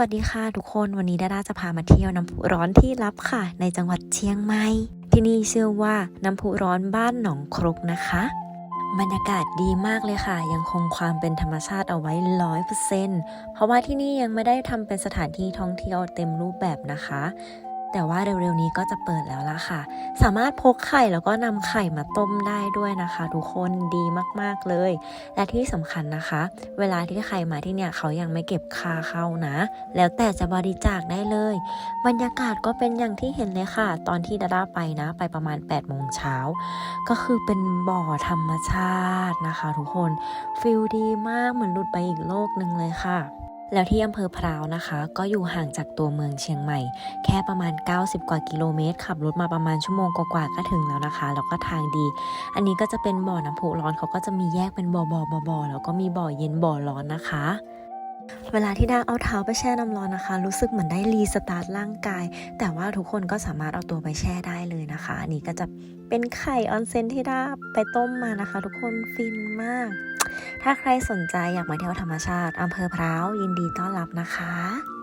วัสดีค่ะทุกคนวันนี้ดาราจะพามาเที่ยวน้ำพุร้อนที่ลับค่ะ ในจังหวัดเชียงใหม่ที่นี่เชื่อว่าน้ำพุร้อนบ้านหนองครกนะคะ บรรยากาศดีมากเลยค่ะ ยังคงความเป็นธรรมชาติเอาไว้ร้อยเปอร์เซ็นต์เพราะว่าที่นี่ยังไม่ได้ทำเป็นสถานที่ท่องเที่ยวเต็มรูปแบบนะคะ แต่ว่าเร็วๆนี้ก็จะเปิดแล้วล่ะค่ะ สามารถพกไข่แล้วก็นำไข่มาต้มได้ด้วยนะคะ ทุกคนดีมากๆเลย และที่สำคัญนะคะ เวลาที่ใครมาที่เนี่ยเขายังไม่เก็บค่าเข้านะ แล้วแต่จะบริจาคได้เลย บรรยากาศก็เป็นอย่างที่เห็นเลยค่ะ ตอนที่ดาด้าไปนะ ไปประมาณ8โมงเช้าก็คือเป็นบ่อธรรมชาตินะคะ ทุกคนฟิลดีมากเหมือนหลุดไปอีกโลกหนึ่งเลยค่ะ แล้วที่อำเภอพร้าวนะคะ ก็อยู่ห่างจากตัวเมืองเชียงใหม่ แค่ประมาณ 90 กว่ากิโลเมตร ขับรถมาประมาณชั่วโมงกว่าๆก็ถึงแล้วนะคะ แล้วก็ทางดี อันนี้ก็จะเป็นบ่อน้ำพุร้อนเขาก็จะมีแยกเป็นบ่อบ่อบ่อบ่อแล้วก็มีบ่อเย็นบ่อร้อนนะคะเวลาที่ดาเอาเท้าไปแช่น้ำร้อนนะคะ รู้สึกเหมือนได้รีสตาร์ทร่างกาย แต่ว่าทุกคนก็สามารถเอาตัวไปแช่ได้เลยนะคะอันนี้ก็จะเป็นไข่ออนเซนที่ดาไปต้มมานะคะ ทุกคนฟินมาก ถ้าใครสนใจอยากมาเที่ยวธรรมชาติอำเภอพร้าวยินดีต้อนรับนะคะ